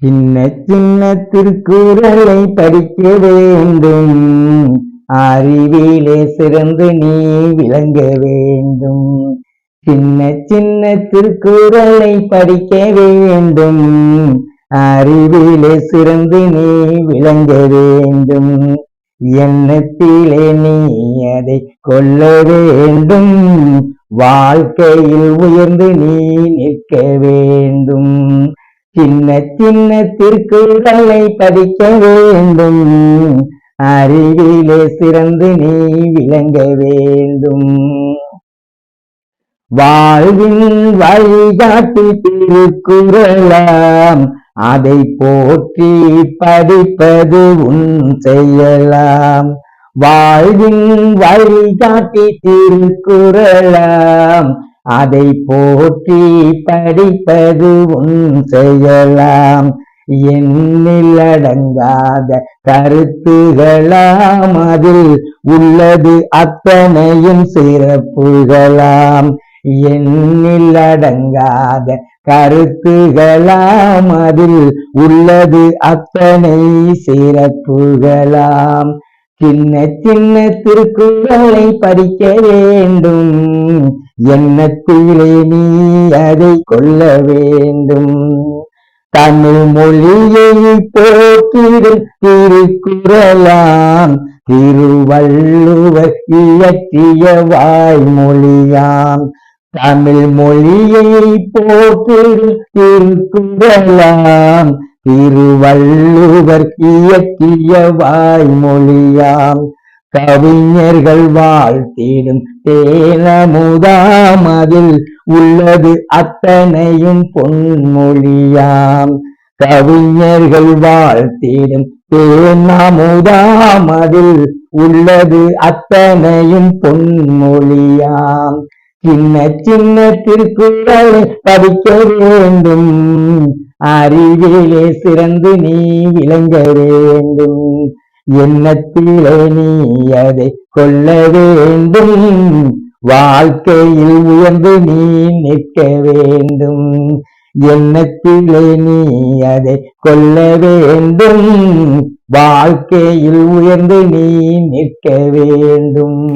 சின்ன சின்ன திருக்குறளை படிக்க வேண்டும். அறிவிலே சிறந்து நீ விளங்க வேண்டும். சின்ன சின்ன திருக்குறளை படிக்க வேண்டும். அறிவிலே சிறந்து நீ விளங்க வேண்டும். எண்ணத்திலே நீ அதை கொள்ள வேண்டும். வாழ்க்கையில் உயர்ந்து நீ நிற்க வேண்டும். சின்ன சின்ன திருக்குறளை படிக்க வேண்டும். அறிவிலே சிறந்து நீ விளங்க வேண்டும். வாழ்வின் வழிகாட்டி திருக்குறளாம். அதை போற்றி படிப்பது உன் செய்யலாம் வாழ்வின் வழிகாட்டி திருக்குறளாம். அதை போற்றி படிப்பது உன் செய்யலாம் எண்ணில் அடங்காத கருத்துகளாம் அதில் உள்ளது அத்தனையும் சிறப்புகளாம். எண்ணில் அடங்காத கருத்துகளாம் அதில் உள்ளது அத்தனை சிறப்புகளாம். சின்ன சின்ன திருக்குறளை படிக்க வேண்டும். எண்ணத்திலே நீ அதை கொள்ள வேண்டும்? தமிழ் மொழியை போக்கிடும் திருக்குறளாம் திருவள்ளுவர் இயற்றிய வாய்மொழியாம். தமிழ் மொழியை போக்கிடும் திருக்குறளாம் திருவள்ளுவர் இயற்றிய வாய்மொழியாம். கவிஞர்கள் வாழ்த்திடும் தேனமுதாமதில் உள்ளது அத்தனையும் பொன்மொழியாம். கவிஞர்கள் வாழ்த்திடும் தேனமுதாமதில் உள்ளது அத்தனையும் பொன்மொழியாம். சின்ன சின்ன திருக்குறளை படிக்க வேண்டும். அறிவிலே சிறந்து நீ விளங்க வேண்டும். எண்ணத்திலே நீ அதை கொள்ள வேண்டும்? வாழ்க்கையில் உயர்ந்து நீ நிற்க வேண்டும். எண்ணத்திலே நீ அதை கொள்ள வேண்டும்? வாழ்க்கையில் உயர்ந்து நீ நிற்க வேண்டும்.